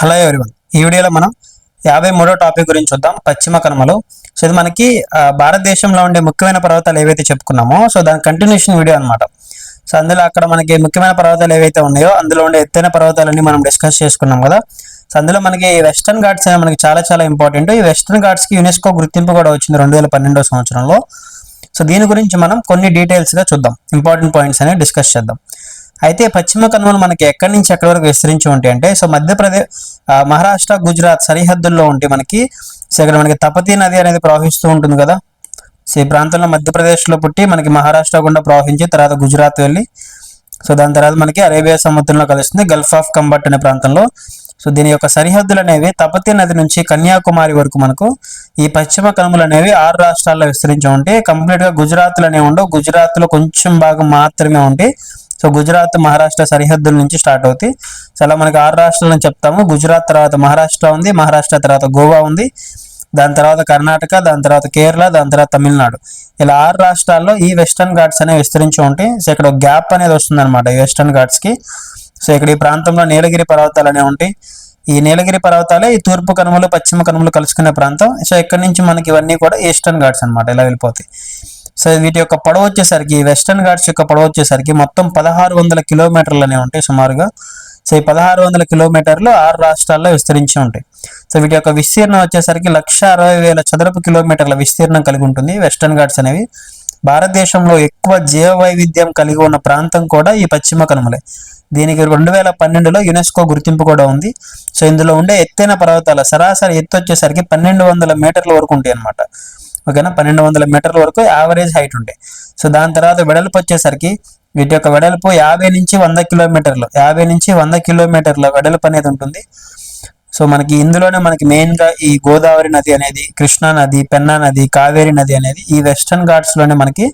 Hello everyone ఈ వీడియోలో మనం యాభై మూడో టాపిక్ గురించి చూద్దాం. పశ్చిమ కనుమలు. సో ఇది మనకి భారతదేశంలో ఉండే ముఖ్యమైన పర్వతాలు ఏవైతే చెప్పుకున్నామో సో దాని కంటిన్యూషన్ వీడియో అనమాట సో అందులో అక్కడ మనకి ముఖ్యమైన పర్వతాలు ఏవైతే ఉన్నాయో అందులో ఉండే ఎత్తైన పర్వతాలన్నీ మనం డిస్కస్ చేసుకున్నాం కదా. సో అందులో మనకి వెస్టర్న్ ఘాట్స్ అనేవి మనకి చాలా చాలా ఇంపార్టెంట్ ఈ వెస్టర్న్ ఘాట్స్కి యునెస్కో గుర్తింపు కూడా వచ్చింది రెండు వేల పన్నెండో సంవత్సరంలో. సో దీని గురించి మనం కొన్ని డీటెయిల్స్గా చూద్దాం. ఇంపార్టెంట్ పాయింట్స్ అనేవి డిస్కస్ చేద్దాం. అయితే పశ్చిమ కనుమలు మనకి ఎక్కడి నుంచి ఎక్కడి వరకు విస్తరించి ఉంటాయి అంటే సో మధ్యప్రదేశ్ మహారాష్ట్ర గుజరాత్ సరిహద్దుల్లో ఉంటే మనకి సో ఇక్కడ మనకి తపతి నది అనేది ప్రవహిస్తూ ఉంటుంది కదా. సో ఈ ప్రాంతంలో మధ్యప్రదేశ్లో పుట్టి మనకి మహారాష్ట్ర గుండా ప్రవహించి తర్వాత గుజరాత్ వెళ్ళి సో దాని తర్వాత మనకి అరేబియా సముద్రంలో కలుస్తుంది గల్ఫ్ ఆఫ్ కంబట్ అనే ప్రాంతంలో. సో దీని యొక్క సరిహద్దులు అనేవి తపతి నది నుంచి కన్యాకుమారి వరకు మనకు ఈ పశ్చిమ కనుమలు అనేవి ఆరు రాష్ట్రాల్లో విస్తరించి ఉంటే కంప్లీట్గా గుజరాత్లు అనేవి ఉండవు. గుజరాత్లో కొంచెం భాగం మాత్రమే ఉండి సో గుజరాత్ మహారాష్ట్ర సరిహద్దుల నుంచి స్టార్ట్ అవుతాయి. సో అలా మనకి ఆరు రాష్ట్రాలను చెప్తాము. గుజరాత్ తర్వాత మహారాష్ట్ర ఉంది మహారాష్ట్ర తర్వాత గోవా ఉంది దాని తర్వాత కర్ణాటక దాని తర్వాత కేరళ దాని తర్వాత తమిళనాడు. ఇలా ఆరు రాష్ట్రాల్లో ఈ వెస్టర్న్ ఘాట్స్ అనేవి విస్తరించి ఉంటాయి. సో ఇక్కడ గ్యాప్ అనేది వస్తుంది అనమాట ఈ వెస్టర్న్ ఘాట్స్కి. సో ఇక్కడ ఈ ప్రాంతంలో నీలగిరి పర్వతాలు అనేవి ఉంటాయి. ఈ నీలగిరి పర్వతాలే ఈ తూర్పు కనుమలు పశ్చిమ కనుమలు కలుసుకునే ప్రాంతం. సో ఇక్కడ నుంచి మనకి ఇవన్నీ కూడా ఈస్టర్న్ ఘాట్స్ అనమాట ఇలా వెళ్ళిపోతాయి. సో వీటి యొక్క పొడవు వచ్చేసరికి వెస్టర్న్ ఘాట్స్ యొక్క పొడవు వచ్చేసరికి మొత్తం పదహారు వందల కిలోమీటర్లు అనేవి ఉంటాయి సుమారుగా. సో ఈ పదహారు వందల కిలోమీటర్లు ఆరు రాష్ట్రాల్లో విస్తరించి ఉంటాయి. సో వీటి యొక్క విస్తీర్ణం వచ్చేసరికి లక్ష అరవై వేల చదరపు కిలోమీటర్ల విస్తీర్ణం కలిగి ఉంటుంది వెస్టర్న్ ఘాట్స్ అనేవి. భారతదేశంలో ఎక్కువ జీవ వైవిధ్యం కలిగి ఉన్న ప్రాంతం కూడా ఈ పశ్చిమ కనుమలే. దీనికి రెండు వేల పన్నెండులో యునెస్కో గుర్తింపు కూడా ఉంది. సో ఇందులో ఉండే ఎత్తైన పర్వతాల సరాసరి ఎత్తు వచ్చేసరికి పన్నెండు వందల మీటర్ల వరకు ఉంటాయి అనమాట ఓకేనా? పన్నెండు వందల మీటర్ల వరకు యావరేజ్ హైట్ ఉంటాయి సో దాని తర్వాత వెడల్పు వచ్చేసరికి వీటి యొక్క వెడల్పు యాభై నుంచి వంద కిలోమీటర్లు యాభై నుంచి వంద కిలోమీటర్ల వెడల్పు అనేది ఉంటుంది. సో మనకి ఇందులోనే మనకి మెయిన్గా ఈ గోదావరి నది అనేది కృష్ణా నది పెన్నా నది కావేరి నది అనేది ఈ వెస్టర్న్ ఘాట్స్లోనే మనకి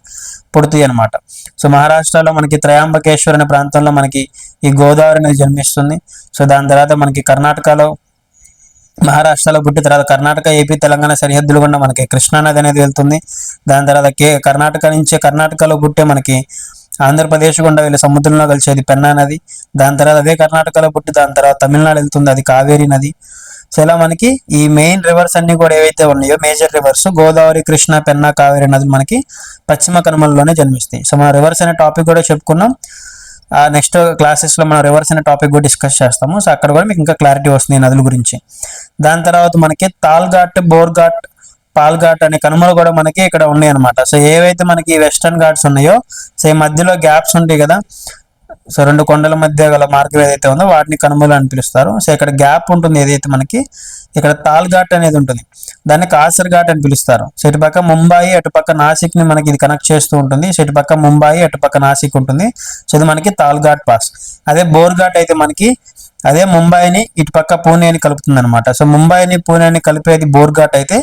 పుడుతాయి అనమాట సో మహారాష్ట్రలో మనకి త్రయాంబకేశ్వర్ అనే ప్రాంతంలో మనకి ఈ గోదావరి నది జన్మిస్తుంది. సో దాని తర్వాత మనకి కర్ణాటకలో మహారాష్ట్రలో పుట్టి తర్వాత కర్ణాటక ఏపీ తెలంగాణ సరిహద్దులు గుండా మనకి కృష్ణా నది అనేది వెళ్తుంది. దాని తర్వాత కే కర్ణాటక నుంచి కర్ణాటకలో పుట్టే మనకి ఆంధ్రప్రదేశ్ గుండా వెళ్ళి సముద్రంలో కలిసేది పెన్నా నది. దాని తర్వాత అదే కర్ణాటకలో పుట్టి దాని తర్వాత తమిళనాడు వెళ్తుంది అది కావేరి నది. సో ఇలా మనకి ఈ మెయిన్ రివర్స్ అన్ని కూడా ఏవైతే ఉన్నాయో మేజర్ రివర్స్ గోదావరి కృష్ణ పెన్నా కావేరి నదులు మనకి పశ్చిమ కనుమలలోనే జన్మిస్తాయి. సో మనం రివర్స్ అనే టాపిక్ కూడా చెప్పుకున్నాం. నెక్స్ట్ క్లాసెస్లో మనం రివర్స్ అనే టాపిక్ కూడా డిస్కస్ చేస్తాము. సో అక్కడ కూడా మీకు ఇంకా క్లారిటీ వస్తుంది నదుల గురించి. దాని తర్వాత మనకి తాల్ఘాట్ బోర్ఘాట్ పాల్ఘాట్ అనే కనుమలు కూడా మనకి ఇక్కడ ఉన్నాయి అనమాట సో ఏవైతే మనకి వెస్టర్న్ ఘాట్స్ ఉన్నాయో సో ఈ మధ్యలో గ్యాప్స్ ఉంటాయి కదా సో రెండు కొండల మధ్య గల మార్గం ఏదైతే ఉందో వాటిని కనుమలు అని పిలుస్తారు. సో ఇక్కడ గ్యాప్ ఉంటుంది ఏదైతే మనకి ఇక్కడ తాల్ఘాట్ అనేది ఉంటుంది. దాన్ని కాసర్ ఘాట్ అని పిలుస్తారు. సో ఇటుపక్క ముంబాయి అటుపక్క నాసిక్ని మనకి ఇది కనెక్ట్ చేస్తూ ఉంటుంది. సో ఇటుపక్క ముంబాయి అటుపక్క నాసిక్ ఉంటుంది. సో ఇది మనకి తాల్ఘాట్ పాస్ అదే బోర్ఘాట్ అయితే మనకి అదే ముంబైని ఇటుపక్క పూణేని కలుపుతుంది అనమాట సో ముంబైని పూణేని కలిపేది బోర్ఘాట్ అయితే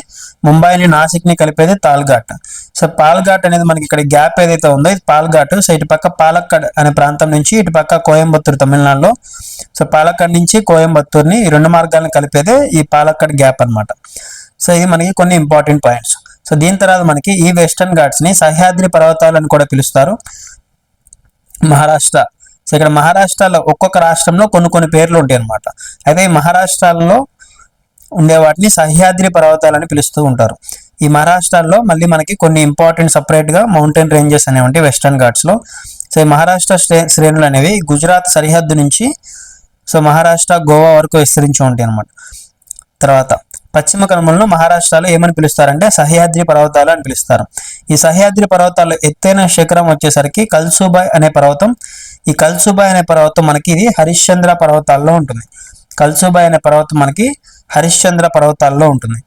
ముంబైని నాసిక్ని కలిపేది తాల్ఘాట్. సో పాల్ఘాట్ అనేది మనకి ఇక్కడ గ్యాప్ ఏదైతే ఉందో ఇది పాల్ఘాట్. సో ఇటుపక్క పాలక్కడ్ అనే ప్రాంతం నుంచి ఇటుపక్క కోయంబత్తూరు తమిళనాడులో. సో పాలక్కడ్ నుంచి కోయంబత్తూరుని ఈ రెండు మార్గాలను కలిపేదే ఈ పాలక్కడ్ గ్యాప్ అన్నమాట. సో ఇది మనకి కొన్ని ఇంపార్టెంట్ పాయింట్స్. సో దీని తర్వాత మనకి ఈ వెస్టర్న్ ఘాట్స్ని సహ్యాద్రి పర్వతాలు అని కూడా పిలుస్తారు. మహారాష్ట్ర సో ఇక్కడ మహారాష్ట్రలో ఒక్కొక్క రాష్ట్రంలో కొన్ని కొన్ని పేర్లు ఉంటాయి అనమాట అయితే ఈ మహారాష్ట్రలో ఉండే వాటిని సహ్యాద్రి పర్వతాలని పిలుస్తూ ఉంటారు. ఈ మహారాష్ట్రలో మళ్ళీ మనకి కొన్ని ఇంపార్టెంట్ సపరేట్గా మౌంటైన్ రేంజెస్ అనేవి ఉంటాయి వెస్టర్న్ ఘాట్స్లో సో ఈ మహారాష్ట్ర శ్రే- శ్రేణులు అనేవి గుజరాత్ సరిహద్దు నుంచి సో మహారాష్ట్ర గోవా వరకు విస్తరించి ఉంటాయి అనమాట తర్వాత పశ్చిమ కనుమలను మహారాష్ట్రలో ఏమని పిలుస్తారంటే సహ్యాద్రి పర్వతాలు అని పిలుస్తారు. ఈ సహ్యాద్రి పర్వతాల్లో ఎత్తైన శిఖరం వచ్చేసరికి కల్సుబాయ్ అనే పర్వతం. ఈ కల్సుబాయ్ అనే పర్వతం మనకి ఇది హరిశ్చంద్ర పర్వతాల్లో ఉంటుంది. కల్సుబాయ్ అనే పర్వతం మనకి హరిశ్చంద్ర పర్వతాల్లో ఉంటుంది.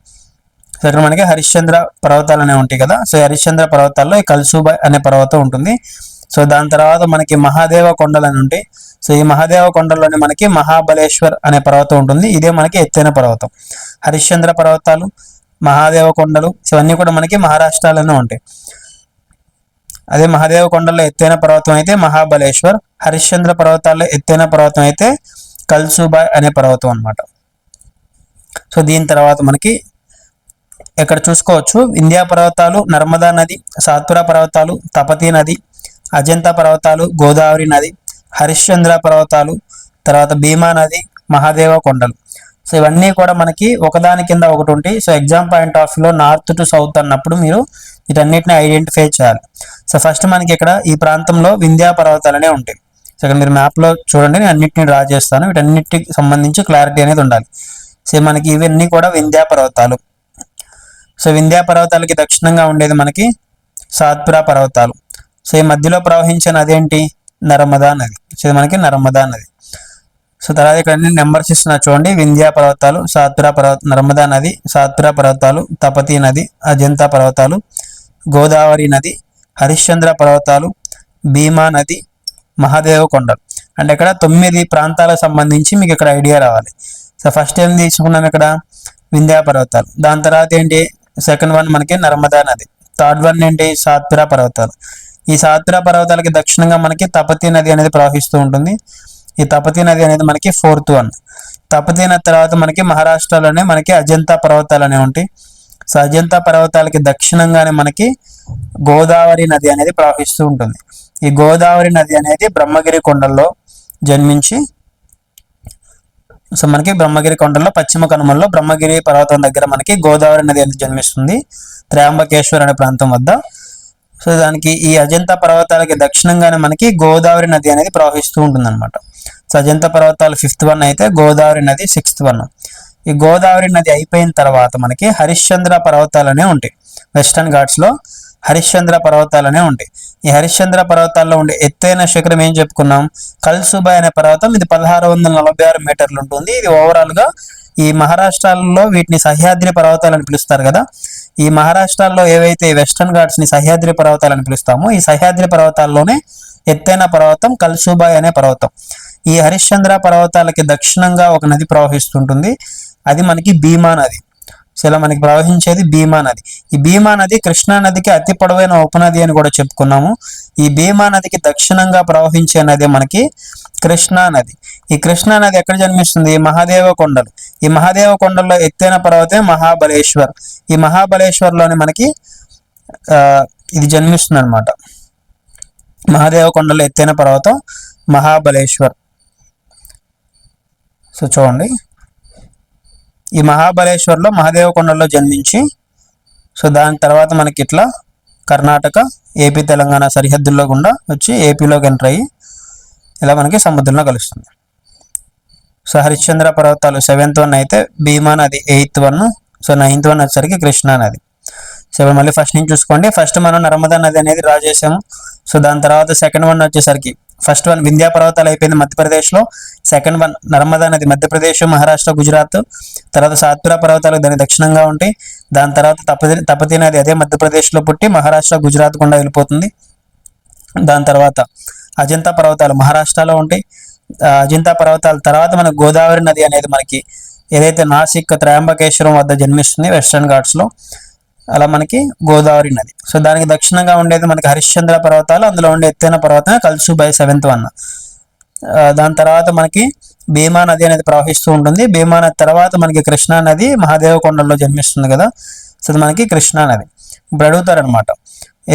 సో ఇక్కడ మనకి హరిశ్చంద్ర పర్వతాలు అనేవి ఉంటాయి కదా. సో హరిశ్చంద్ర పర్వతాల్లో ఈ కల్సుబాయ్ అనే పర్వతం ఉంటుంది. సో దాని తర్వాత మనకి మహాదేవ కొండలు అని ఉంటాయి. సో ఈ మహాదేవ కొండల్లోనే మనకి మహాబలేశ్వర్ అనే పర్వతం ఉంటుంది. ఇదే మనకి ఎత్తైన పర్వతం. హరిశ్చంద్ర పర్వతాలు మహాదేవ కొండలు ఇవన్నీ కూడా మనకి మహారాష్ట్రలోనే ఉంటాయి. అదే మహాదేవ కొండల్లో ఎత్తైన పర్వతం అయితే మహాబలేశ్వర్ హరిశ్చంద్ర పర్వతాల్లో ఎత్తైన పర్వతం అయితే కల్సుబాయ్ అనే పర్వతం అన్నమాట. సో దీని తర్వాత మనకి ఇక్కడ చూసుకోవచ్చు ఇండియా పర్వతాలు నర్మదా నది సాత్పురా పర్వతాలు తపతి నది అజంతా పర్వతాలు గోదావరి నది హరిశ్చంద్ర పర్వతాలు తర్వాత భీమా నది మహాదేవ కొండలు. సో ఇవన్నీ కూడా మనకి ఒకదాని కింద ఒకటి ఉంటాయి. సో ఎగ్జామ్ పాయింట్ ఆఫ్ వ్యూలో నార్త్ టు సౌత్ అన్నప్పుడు మీరు వీటన్నిటిని ఐడెంటిఫై చేయాలి. సో ఫస్ట్ మనకి ఇక్కడ ఈ ప్రాంతంలో వింధ్యా పర్వతాలనే ఉంటాయి. సో ఇక్కడ మీరు మ్యాప్లో చూడండి నేను అన్నిటిని డ్రా చేస్తాను. వీటన్నిటికి సంబంధించి క్లారిటీ అనేది ఉండాలి. సో మనకి ఇవన్నీ కూడా వింధ్యా పర్వతాలు. సో వింధ్యా పర్వతాలకి దక్షిణంగా ఉండేది మనకి సాత్పురా పర్వతాలు. సో ఈ మధ్యలో ప్రవహించే నది ఏంటి నర్మదా నది. సో ఇది మనకి నర్మదా నది. సో తర్వాత ఇక్కడ అన్ని నెంబర్స్ ఇస్తున్నా చూడండి. వింధ్యా పర్వతాలు సాత్పురా పర్వత నర్మదా నది సాత్పురా పర్వతాలు తపతి నది అజంతా పర్వతాలు గోదావరి నది హరిశ్చంద్ర పర్వతాలు భీమా నది మహాదేవ కొండలు అంటే ఇక్కడ తొమ్మిది ప్రాంతాలకు సంబంధించి మీకు ఇక్కడ ఐడియా రావాలి. సో ఫస్ట్ ఏం తీసుకున్నాం ఇక్కడ? వింధ్యా పర్వతాలు. దాని తర్వాత ఏంటి? సెకండ్ వన్ మనకి నర్మదా నది. థర్డ్ వన్ ఏంటి? సాత్పురా పర్వతాలు. ఈ సాత్పురా పర్వతాలకి దక్షిణంగా మనకి తపతి నది అనేది ప్రవహిస్తూ ఉంటుంది. ఈ తపతి నది అనేది మనకి ఫోర్త్ వన్. తపతి నది తర్వాత మనకి మహారాష్ట్రలోనే మనకి అజంతా పర్వతాలు అనేవి ఉంటాయి. సో అజంతా పర్వతాలకి దక్షిణంగానే మనకి గోదావరి నది అనేది ప్రవహిస్తూ ఉంటుంది. ఈ గోదావరి నది అనేది బ్రహ్మగిరి కొండల్లో జన్మించి సో మనకి బ్రహ్మగిరి కొండల్లో పశ్చిమ కనుమల్లో బ్రహ్మగిరి పర్వతం దగ్గర మనకి గోదావరి నది అనేది జన్మిస్తుంది. త్రయాంబకేశ్వర్ అనే ప్రాంతం వద్ద. సో దానికి ఈ అజంతా పర్వతాలకి దక్షిణంగానే మనకి గోదావరి నది అనేది ప్రవహిస్తూ ఉంటుంది అనమాట సో పర్వతాలు ఫిఫ్త్ వన్ అయితే గోదావరి నది సిక్స్త్ వన్. ఈ గోదావరి నది అయిపోయిన తర్వాత మనకి హరిశ్చంద్ర పర్వతాలనే ఉంటాయి. వెస్టర్న్ ఘాట్స్లో హరిశ్చంద్ర పర్వతాలనే ఉంటాయి. ఈ హరిశ్చంద్ర పర్వతాల్లో ఉండే ఎత్తైన శిఖరం ఏం చెప్పుకున్నాం? కల్సుబాయ్ అనే పర్వతం ఇది పదహారు వందల నలభై ఆరు మీటర్లు ఉంటుంది. ఇది ఓవరాల్గా ఈ మహారాష్ట్రలో వీటిని సహ్యాద్రి పర్వతాలు అని పిలుస్తారు కదా. ఈ మహారాష్ట్రలో ఏవైతే వెస్టర్న్ ఘాట్స్ని సహ్యాద్రి పర్వతాలు అని పిలుస్తామో ఈ సహ్యాద్రి పర్వతాల్లోనే ఎత్తైన పర్వతం కల్సుబాయ్ అనే పర్వతం. ఈ హరిశ్చంద్ర పర్వతాలకి దక్షిణంగా ఒక నది ప్రవహిస్తుంటుంది. అది మనకి భీమా నది. సో ఇలా మనకి ప్రవహించేది భీమా నది. ఈ భీమా నది కృష్ణా నదికి అతి పొడవైన ఉపనది అని కూడా చెప్పుకున్నాము. ఈ భీమా నదికి దక్షిణంగా ప్రవహించే నది మనకి కృష్ణా నది. ఈ కృష్ణా నది ఎక్కడ జన్మిస్తుంది? మహాదేవ కొండలు. ఈ మహాదేవ కొండల్లో ఎత్తైన పర్వతే మహాబలేశ్వర్. ఈ మహాబలేశ్వర్లోని మనకి ఇది జన్మిస్తుంది అనమాట మహాదేవ కొండలో ఎత్తైన పర్వతం మహాబలేశ్వర్. సో చూడండి. ఈ మహాబలేశ్వర్లో మహాదేవకొండలో జన్మించి సో దాని తర్వాత మనకి ఇట్లా కర్ణాటక ఏపీ తెలంగాణ సరిహద్దుల్లో గుండా వచ్చి ఏపీలోకి ఎంటర్ అయ్యి ఇలా మనకి సముద్రంలో కలుస్తుంది. సో హరిశ్చంద్ర పర్వతాలు సెవెంత్ వన్ అయితే భీమా నది eighth one so ninth one వచ్చేసరికి కృష్ణా నది. సో ఇప్పుడు మళ్ళీ ఫస్ట్ నుంచి చూసుకోండి. ఫస్ట్ మనం నర్మదా నది అనేది డ్రా చేసాము. సో దాని తర్వాత సెకండ్ వన్ వచ్చేసరికి ఫస్ట్ వన్ వింధ్యా పర్వతాలు అయిపోయింది మధ్యప్రదేశ్లో. సెకండ్ వన్ నర్మదా నది మధ్యప్రదేశ్ మహారాష్ట్ర గుజరాత్. తర్వాత సాత్పురా పర్వతాలు దాని దక్షిణంగా ఉంటాయి. దాని తర్వాత తపతి తపతి నది అదే మధ్యప్రదేశ్లో పుట్టి మహారాష్ట్ర గుజరాత్ గుండా వెళ్ళిపోతుంది. దాని తర్వాత అజంతా పర్వతాలు మహారాష్ట్రలో ఉంటాయి. అజంతా పర్వతాల తర్వాత మన గోదావరి నది అనేది మనకి ఏదైతే నాసిక్ త్రయంబకేశ్వరం వద్ద జన్మిస్తుంది వెస్ట్రన్ ఘాట్స్లో. అలా మనకి గోదావరి నది. సో దానికి దక్షిణంగా ఉండేది మనకి హరిశ్చంద్ర పర్వతాలు అందులో ఉండే ఎత్తైన పర్వతమే కల్సు బై సెవెంత్ వన్. దాని తర్వాత మనకి భీమా నది అనేది ప్రవహిస్తూ ఉంటుంది. భీమా నది తర్వాత మనకి కృష్ణా నది మహాదేవకొండలో జన్మిస్తుంది కదా. సో అది మనకి కృష్ణా నది. ఇప్పుడు అడుగుతారనమాట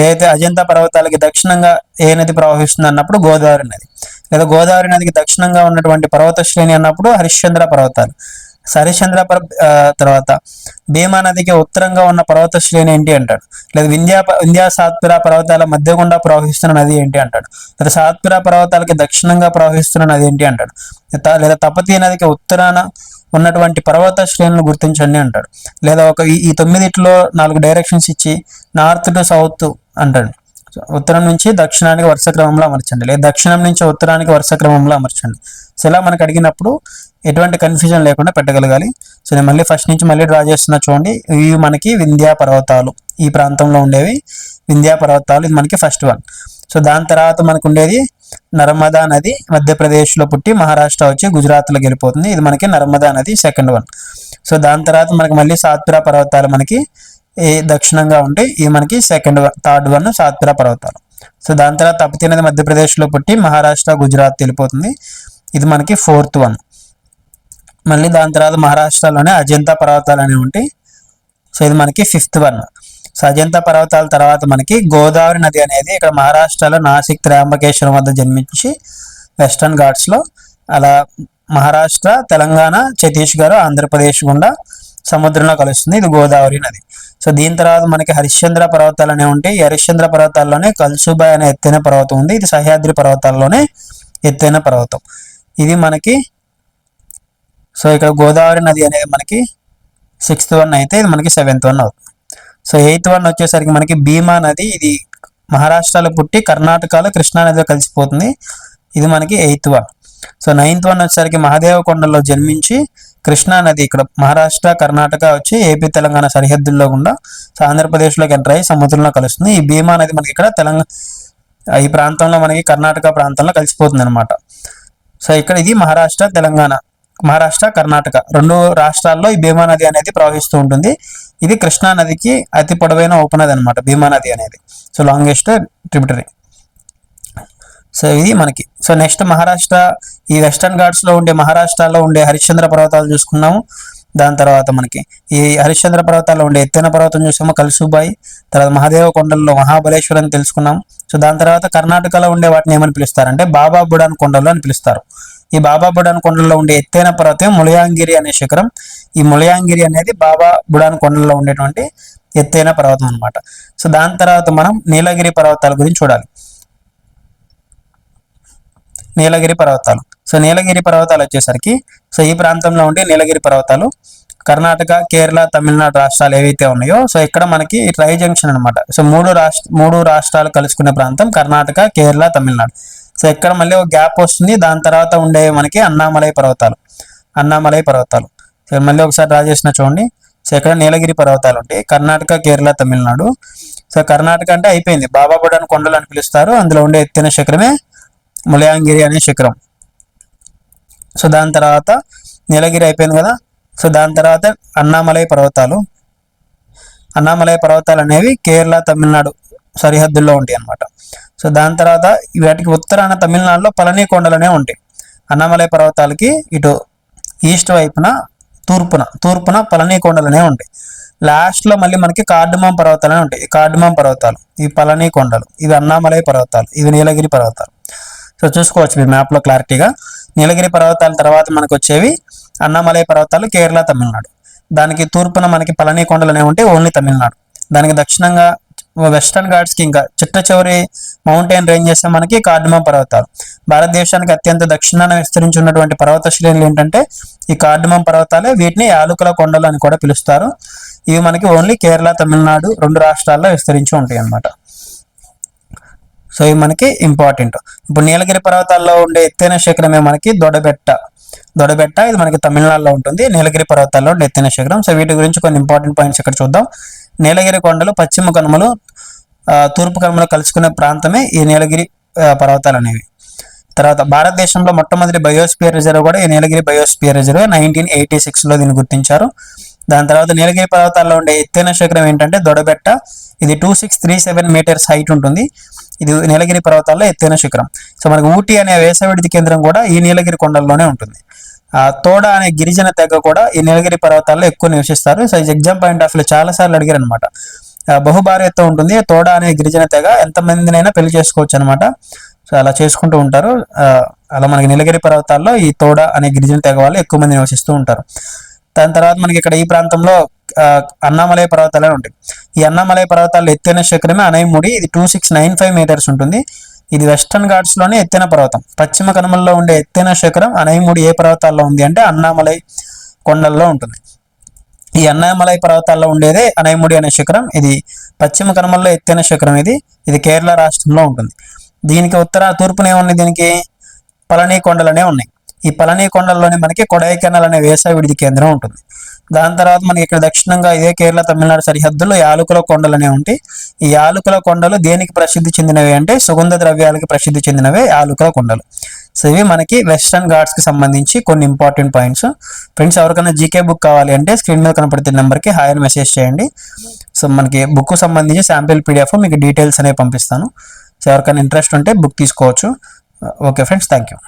ఏదైతే అజంతా పర్వతాలకి దక్షిణంగా ఏ నది ప్రవహిస్తుంది అన్నప్పుడు గోదావరి నది. లేదా గోదావరి నదికి దక్షిణంగా ఉన్నటువంటి పర్వత శ్రేణి అన్నప్పుడు హరిశ్చంద్ర పర్వతాలు. సో తర్వాత భీమా నదికి ఉత్తరంగా ఉన్న పర్వత శ్రేణి ఏంటి అంటాడు? లేదా వింధ్యా వింధ్యా సాత్పుర పర్వతాల మధ్య గుండా ప్రవహిస్తున్న నది ఏంటి అంటాడు? లేదా సాత్పుర పర్వతాలకి దక్షిణంగా ప్రవహిస్తున్న నది ఏంటి అంటాడు? త- లేదా తపతీ నదికి ఉత్తరాన ఉన్నటువంటి పర్వత శ్రేణులను గుర్తించండి అంటాడు. లేదా ఒక ఈ- తొమ్మిదిట్లో నాలుగు డైరెక్షన్స్ ఇచ్చి నార్త్ టు సౌత్ అంటాడు. ఉత్తరం నుంచి దక్షిణానికి వరుస క్రమంలో అమర్చండి. లేదా దక్షిణం నుంచి ఉత్తరానికి వరుస క్రమంలో అమర్చండి. సో ఇలా మనకు అడిగినప్పుడు ఎటువంటి కన్ఫ్యూజన్ లేకుండా పెట్టగలగాలి. సో నేను మళ్ళీ ఫస్ట్ నుంచి మళ్ళీ డ్రా చేస్తున్నా చూడండి. ఇవి మనకి వింధ్యా పర్వతాలు. ఈ ప్రాంతంలో ఉండేవి వింధ్యా పర్వతాలు. ఇది మనకి ఫస్ట్ వన్ సో దాని తర్వాత మనకు ఉండేది నర్మదా నది. మధ్యప్రదేశ్లో పుట్టి మహారాష్ట్ర వచ్చి గుజరాత్లోకి వెళ్ళిపోతుంది ఇది మనకి నర్మదా నది సెకండ్ వన్ సో దాని తర్వాత మనకి మళ్ళీ సాత్పురా పర్వతాలు మనకి ఈ దక్షిణంగా ఉంటే ఈ మనకి second one third one Satpura పర్వతాలు. సో దాని తర్వాత తపతి అనేది మధ్యప్రదేశ్లో పుట్టి మహారాష్ట్ర గుజరాత్ వెళ్ళిపోతుంది. ఇది మనకి ఫోర్త్ వన్ మళ్ళీ దాని తర్వాత మహారాష్ట్రలోనే అజంతా పర్వతాలు అనేవి ఉంటాయి. సో ఇది మనకి ఫిఫ్త్ వన్ సో అజంతా పర్వతాల తర్వాత మనకి గోదావరి నది అనేది ఇక్కడ మహారాష్ట్రలో నాసిక్ త్రయంబకేశ్వరం వద్ద జన్మించి వెస్టర్న్ ఘాట్స్లో అలా మహారాష్ట్ర తెలంగాణ ఛత్తీస్గఢ్ ఆంధ్రప్రదేశ్ గుండా సముద్రంలో కలుస్తుంది. ఇది గోదావరి నది. సో దీని తర్వాత మనకి హరిశ్చంద్ర పర్వతాలు అనేవి ఉంటాయి హరిశ్చంద్ర పర్వతాల్లోనే కల్సుబాయ్ అనే ఎత్తైన పర్వతం ఉంది. ఇది సహ్యాద్రి పర్వతాల్లోనే ఎత్తైన పర్వతం. ఇది మనకి సో ఇక్కడ గోదావరి నది అనేది మనకి సిక్స్త్ వన్ అయితే ఇది మనకి సెవెంత్ వన్ అవుతుంది. సో ఎయిత్ వన్ వచ్చేసరికి మనకి భీమా నది. ఇది మహారాష్ట్రలో పుట్టి కర్ణాటకలో కృష్ణా నదిలో కలిసిపోతుంది. ఇది మనకి eighth one so ninth one వచ్చేసరికి మహాదేవ కొండలో జన్మించి కృష్ణా నది ఇక్కడ మహారాష్ట్ర కర్ణాటక వచ్చి ఏపీ తెలంగాణ సరిహద్దుల్లో గుండా సో ఆంధ్రప్రదేశ్లోకి ఎంటర్ అయ్యి సముద్రంలో కలుస్తుంది. ఈ భీమా నది మనకి ఇక్కడ తెలంగాణ ఈ ప్రాంతంలో మనకి కర్ణాటక ప్రాంతంలో కలిసిపోతుంది అనమాట సో ఇక్కడ ఇది మహారాష్ట్ర తెలంగాణ మహారాష్ట్ర కర్ణాటక రెండు రాష్ట్రాల్లో ఈ భీమా నది అనేది ప్రవహిస్తూ ఉంటుంది. ఇది కృష్ణా నదికి అతి పొడవైన ఉపనది అనమాట భీమా నది అనేది. So longest tributary. సో ఇది మనకి. సో నెక్స్ట్ మహారాష్ట్ర ఈ వెస్టర్న్ ఘాట్స్లో ఉండే మహారాష్ట్రలో ఉండే హరిశ్చంద్ర పర్వతాలు చూసుకున్నాము. దాని తర్వాత మనకి ఈ హరిశ్చంద్ర పర్వతాల్లో ఉండే ఎత్తైన పర్వతం చూసాము కలుసుబాయి తర్వాత మహాదేవ కొండల్లో మహాబలేశ్వరం తెలుసుకున్నాం సో దాని తర్వాత కర్ణాటకలో ఉండే వాటిని ఏమని పిలుస్తారంటే బాబా బుడాన్ కొండలు అని పిలుస్తారు. ఈ బాబా బుడాన్ కొండల్లో ఉండే ఎత్తైన పర్వతం ములయాంగిరి అనే శిఖరం. ఈ ములయాంగిరి అనేది బాబా బుడాన్ కొండల్లో ఉండేటువంటి ఎత్తైన పర్వతం అనమాట సో దాని తర్వాత మనం నీలగిరి పర్వతాల గురించి చూడాలి. నీలగిరి పర్వతాలు. సో నీలగిరి పర్వతాలు వచ్చేసరికి సో ఈ ప్రాంతంలో ఉండే నీలగిరి పర్వతాలు కర్ణాటక కేరళ తమిళనాడు రాష్ట్రాలు ఏవైతే ఉన్నాయో సో ఇక్కడ మనకి ట్రై జంక్షన్ అనమాట సో మూడు రాష్ట్ర మూడు రాష్ట్రాలు కలుసుకునే ప్రాంతం కర్ణాటక కేరళ తమిళనాడు. సో ఇక్కడ మళ్ళీ ఒక గ్యాప్ వస్తుంది. దాని తర్వాత ఉండే మనకి అన్నామలై పర్వతాలు. అన్నామలై పర్వతాలు. సో మళ్ళీ ఒకసారి డ్రా చేసిన చూడండి. సో ఇక్కడ నీలగిరి పర్వతాలు ఉంటాయి. కర్ణాటక కేరళ తమిళనాడు. సో కర్ణాటక అంటే అయిపోయింది. బాబాబుడాన్ కొండలు అని పిలుస్తారు. అందులో ఉండే ఎత్తైన శిఖరమే ములయాంగిరి అనే శిఖరం. సో దాని తర్వాత నీలగిరి అయిపోయింది కదా? సో దాని తర్వాత అన్నామలై పర్వతాలు. అన్నామలై పర్వతాలు అనేవి కేరళ తమిళనాడు సరిహద్దుల్లో ఉంటాయి అన్నమాట. సో దాని తర్వాత వాటికి ఉత్తరాన తమిళనాడులో పళని కొండలు ఉంటాయి. అన్నామలై పర్వతాలకి ఇటు ఈస్ట్ వైపున తూర్పున తూర్పున పళని కొండలు అనేవి ఉంటాయి లాస్ట్లో మళ్ళీ మనకి కార్డుమాం పర్వతాలు ఉంటాయి. ఈ కార్డుమాం పర్వతాలు ఇవి పళని కొండలు ఇవి అన్నామలై పర్వతాలు ఇవి నీలగిరి పర్వతాలు. సో చూసుకోవచ్చు మీ మ్యాప్లో క్లారిటీగా నీలగిరి పర్వతాల తర్వాత మనకు వచ్చేవి అన్నామలై పర్వతాలు కేరళ తమిళనాడు. దానికి తూర్పున మనకి పళని కొండలు అనేవి ఉంటాయి ఓన్లీ తమిళనాడు. దానికి దక్షిణంగా వెస్టర్న్ ఘాట్స్కి ఇంకా చిట్ట చివరి మౌంటైన్ రేంజెస్ మనకి కార్డుమా పర్వతాలు. భారతదేశానికి అత్యంత దక్షిణాన విస్తరించి ఉన్నటువంటి పర్వత శ్రేణులు ఏంటంటే ఈ కార్డుమం పర్వతాలే. వీటిని యాలుకల కొండలు అని కూడా పిలుస్తారు. ఇవి మనకి ఓన్లీ కేరళ తమిళనాడు రెండు రాష్ట్రాల్లో విస్తరించి ఉంటాయి అన్నమాట సో ఇవి మనకి ఇంపార్టెంట్ ఇప్పుడు నీలగిరి పర్వతాల్లో ఉండే ఎత్తైన శిఖరమే మనకి దొడబెట్ట. దొడబెట్ట ఇది మనకి తమిళనాడులో ఉంటుంది. నీలగిరి పర్వతాల్లో ఉండే ఎత్తైన శిఖరం. సో వీటి గురించి కొన్ని ఇంపార్టెంట్ పాయింట్స్ ఇక్కడ చూద్దాం. నీలగిరి కొండలు పశ్చిమ కనుమలు తూర్పు కనుమలు కలుసుకునే ప్రాంతమే ఈ నీలగిరి పర్వతాలు అనేవి. తర్వాత భారతదేశంలో మొట్టమొదటి బయోస్పియర్ రిజర్వ్ కూడా ఈ Nilgiri biosphere reserve nineteen eighty సిక్స్లో దీన్ని గుర్తించారు. దాని తర్వాత నీలగిరి పర్వతాల్లో ఉండే ఎత్తైన శిఖరం ఏంటంటే దొడబెట్ట. ఇది two six three seven metres height ఉంటుంది. ఇది నీలగిరి పర్వతాల్లో ఎత్తైన శిఖరం. సో మనకి ఊటీ అనే వేసవిడిది కేంద్రం కూడా ఈ నీలగిరి కొండల్లోనే ఉంటుంది. ఆ తోడ అనే గిరిజన తెగ కూడా ఈ నీలగిరి పర్వతాల్లో ఎక్కువ నివసిస్తారు. సో ఎగ్జామ్ పాయింట్ ఆఫ్లో చాలా సార్లు అడిగారు అనమాట బహుభార్యత్వం ఉంటుంది. తోడ అనే గిరిజన తెగ ఎంతమందినైనా పెళ్ళి చేసుకోవచ్చు అనమాట సో అలా చేసుకుంటూ ఉంటారు. అలా మనకి నీలగిరి పర్వతాల్లో ఈ తోడ అనే గిరిజన తెగ వాళ్ళు ఎక్కువ మంది నివసిస్తూ ఉంటారు. దాని తర్వాత మనకి ఇక్కడ ఈ ప్రాంతంలో అన్నామలయ అన్నామలై పర్వతాలే ఉంటాయి. ఈ అన్నామలై పర్వతాల్లో ఎత్తైన శిఖరమే అనైముడి ఇది two six nine five metres ఉంటుంది. ఇది వెస్టర్న్ ఘాట్స్లోనే ఎత్తైన పర్వతం. పశ్చిమ కనుమల్లో ఉండే ఎత్తైన శిఖరం అనైముడి ఏ పర్వతాల్లో ఉంది అంటే అన్నామలై కొండల్లో ఉంటుంది. ఈ అన్నామలై పర్వతాల్లో ఉండేదే అనైముడి అనే శిఖరం ఇది పశ్చిమ కనుమల్లో ఎత్తైన శిఖరం ఇది. ఇది కేరళ రాష్ట్రంలో ఉంటుంది. దీనికి ఉత్తర తూర్పునే ఉన్నాయి. దీనికి పళని కొండలనే ఉన్నాయి. ఈ పళని కొండల్లోనే మనకి కొడైకెనాల్ అనే వేసవి విడిది కేంద్రం ఉంటుంది. దాని తర్వాత మనకి ఇక్కడ దక్షిణంగా ఇదే కేరళ తమిళనాడు సరిహద్దులో యాలుకల కొండలు అనేవి ఉంటాయి. ఈ యాలుకల కొండలు దేనికి ప్రసిద్ధి చెందినవి అంటే సుగంధ ద్రవ్యాలకి ప్రసిద్ధి చెందినవే యాలుకల కొండలు. సో ఇవి మనకి వెస్ట్రన్ ఘాట్స్కి సంబంధించి కొన్ని ఇంపార్టెంట్ పాయింట్స్. ఫ్రెండ్స్ ఎవరికైనా జీకే బుక్ కావాలి అంటే స్క్రీన్ మీద కనపడుతున్న నెంబర్కి హాయ్ అని మెసేజ్ చేయండి. సో మనకి బుక్ సంబంధించి శాంపిల్ పీడిఎఫ్ మీకు డీటెయిల్స్ అనేవి పంపిస్తాను. సో ఎవరికైనా ఇంట్రెస్ట్ ఉంటే బుక్ తీసుకోవచ్చు. Okay friends thank you